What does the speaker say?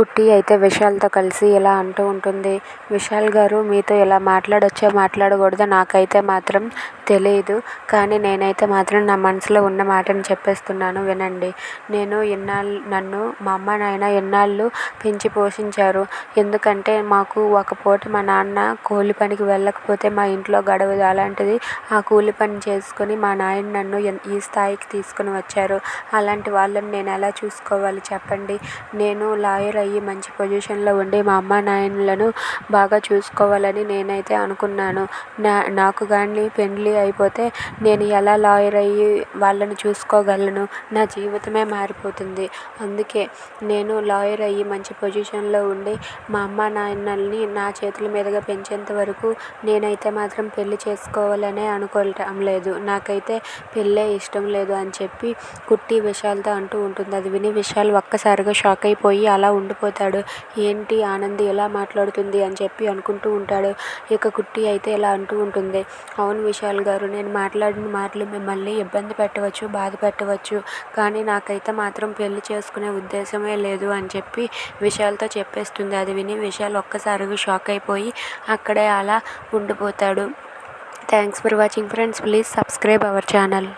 కుట్టి అయితే విశాల్తో కలిసి ఇలా అంటూ ఉంటుంది. విశాల్ గారు మీతో ఇలా మాట్లాడొచ్చో మాట్లాడకూడదో నాకైతే మాత్రం తెలియదు కానీ నేనైతే మాత్రం నా మనసులో ఉన్న మాటను చెప్పేస్తున్నాను వినండి. నేను ఎన్నాళ్ళు నన్ను మా అమ్మ నాయన ఎన్నాళ్ళు పెంచి పోషించారు. ఎందుకంటే మాకు ఒక పూట మా నాన్న కూలి పనికి వెళ్ళకపోతే మా ఇంట్లో గడవదు. అలాంటిది ఆ కూలి పని చేసుకొని మా నాయన నన్ను ఈ స్థాయికి తీసుకుని వచ్చారు. అలాంటి వాళ్ళని నేను ఎలా చూసుకోవాలి చెప్పండి? నేను లాయర్ అయ్యి మంచి పొజిషన్లో ఉండి మా అమ్మ నాయనలను బాగా చూసుకోవాలని నేనైతే అనుకున్నాను. నా నాకు కానీ పెళ్ళి అయిపోతే నేను ఎలా లాయర్ అయ్యి వాళ్ళని చూసుకోగలను? నా జీవితమే మారిపోతుంది. అందుకే నేను లాయర్ అయ్యి మంచి పొజిషన్లో ఉండి మా అమ్మ నాయనల్ని నా చేతుల మీదుగా పెంచేంత వరకు నేనైతే మాత్రం పెళ్ళి చేసుకోవాలనే అనుకోవటం లేదు. నాకైతే పెళ్ళే ఇష్టం లేదు అని చెప్పి కుట్టి విషయాలతో అంటూ ఉంటుంది. అది విని విషయాలు ఒక్కసారిగా షాక్ అయిపోయి అలా ఉండిపోతాడు. ఏంటి ఆనంది ఎలా మాట్లాడుతుంది అని చెప్పి అనుకుంటూ ఉంటాడు. ఇక కుట్టి అయితే ఇలా అంటూ ఉంటుంది. అవును విశాల్ గారు నేను మాట్లాడిన మాటలు మిమ్మల్ని ఇబ్బంది పెట్టవచ్చు బాధ పెట్టవచ్చు కానీ నాకైతే మాత్రం పెళ్ళి చేసుకునే ఉద్దేశమే లేదు అని చెప్పి విశాల్తో చెప్పేస్తుంది. అది విని విశాల్ ఒక్కసారిగా షాక్ అయిపోయి అక్కడే అలా ఉండిపోతాడు. Thanks for watching friends. Please subscribe our channel.